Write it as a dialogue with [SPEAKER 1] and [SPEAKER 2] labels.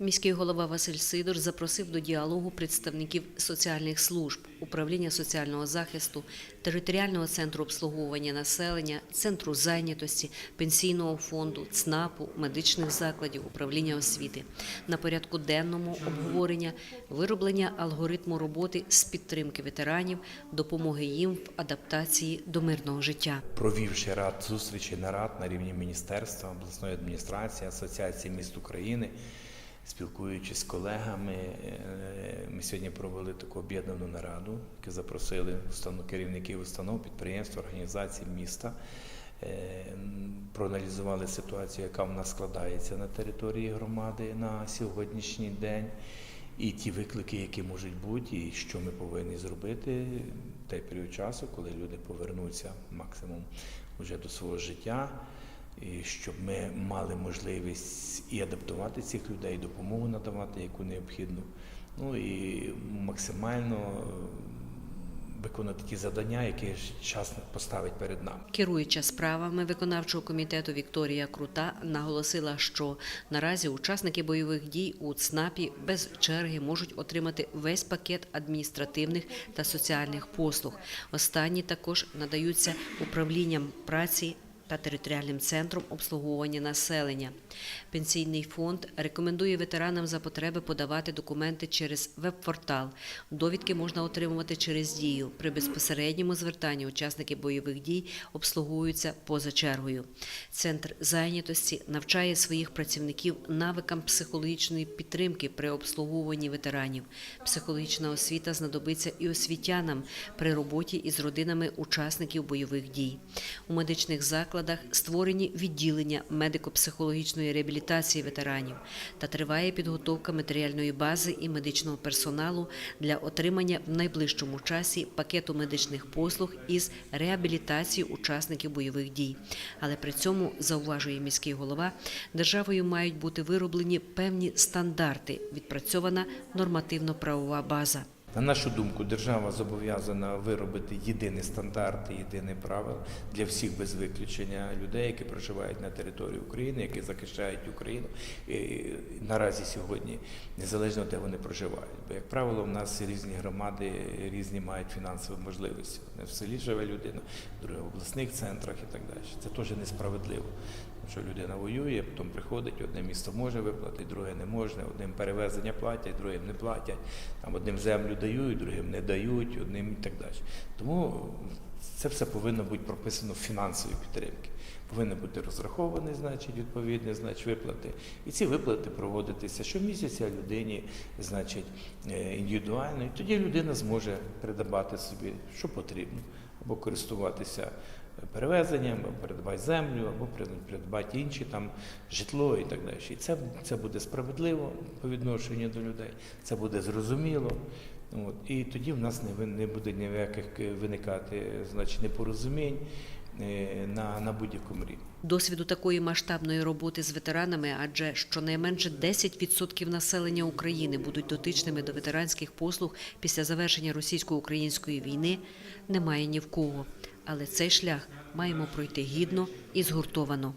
[SPEAKER 1] Міський голова Василь Сидор запросив до діалогу представників соціальних служб, управління соціального захисту, територіального центру обслуговування населення, центру зайнятості, пенсійного фонду, ЦНАПу, медичних закладів, управління освіти. На порядку денному обговорення вироблення алгоритму роботи з підтримки ветеранів, допомоги їм в адаптації до мирного життя.
[SPEAKER 2] провівши ряд зустрічей нарад на рівні міністерства, обласної адміністрації, Асоціації міст України, спілкуючись з колегами, е, ми сьогодні провели таку об'єднану нараду, яку запросили керівників установ, підприємств, організацій міста. Е, Проаналізували ситуацію, яка в нас складається на території громади на сьогоднішній день, і ті виклики, які можуть бути, і що ми повинні зробити в той період часу, коли люди повернуться максимум вже до свого життя, і щоб ми мали можливість і адаптувати цих людей, допомогу надавати, яку необхідну. Ну і максимально виконати ті завдання, які час поставить перед нами.
[SPEAKER 1] Керуюча справами виконавчого комітету Вікторія Крута наголосила, що наразі учасники бойових дій у ЦНАПі без черги можуть отримати весь пакет адміністративних та соціальних послуг. Останні також надаються управлінням праці. Та територіальним центром обслуговування населення. Пенсійний фонд рекомендує ветеранам за потреби подавати документи через веб-портал. Довідки можна отримувати через дію. При безпосередньому звертанні учасники бойових дій обслуговуються поза чергою. Центр зайнятості навчає своїх працівників навикам психологічної підтримки при обслуговуванні ветеранів. Психологічна освіта знадобиться і освітянам при роботі із родинами учасників бойових дій. У медичних закладах створені відділення медико-психологічної реабілітації ветеранів та триває підготовка матеріальної бази і медичного персоналу для отримання в найближчому часі пакету медичних послуг із реабілітації учасників бойових дій. Але при цьому зауважує міський голова, державою мають бути вироблені певні стандарти, відпрацьована нормативно-правова база.
[SPEAKER 2] На нашу думку, держава зобов'язана виробити єдині стандарти, єдині правила для всіх без виключення людей, які проживають на території України, які захищають Україну і наразі сьогодні, незалежно де вони проживають. Бо, як правило, в нас різні громади різні мають фінансові можливості. Не в селі живе людина, друге в обласних центрах і так далі. Це теж несправедливо. Що людина воює, потім приходить, одне місто може виплатити, друге не може, одним перевезення платять, другим не платять, там одним землю дають, другим не дають, одним і так далі. Тому це все повинно бути прописано в фінансовій підтримці. Повинні бути розраховані, значить, відповідні, значить, виплати. І ці виплати проводитися щомісяця людині, значить, е, індивідуально. І тоді людина зможе придбати собі, що потрібно, або користуватися перевезенням, або придбати землю, або придбати інші там житло і так далі. І це, це буде справедливо по відношенню до людей, це буде зрозуміло. От. І тоді в нас не, не буде ніяких е, виникати значить, непорозумінь на, на будь-якому рівні.
[SPEAKER 1] Досвіду такої масштабної роботи з ветеранами, адже щонайменше 10% населення України будуть дотичними до ветеранських послуг після завершення російсько-української війни, немає ні в кого. Але цей шлях маємо пройти гідно і згуртовано.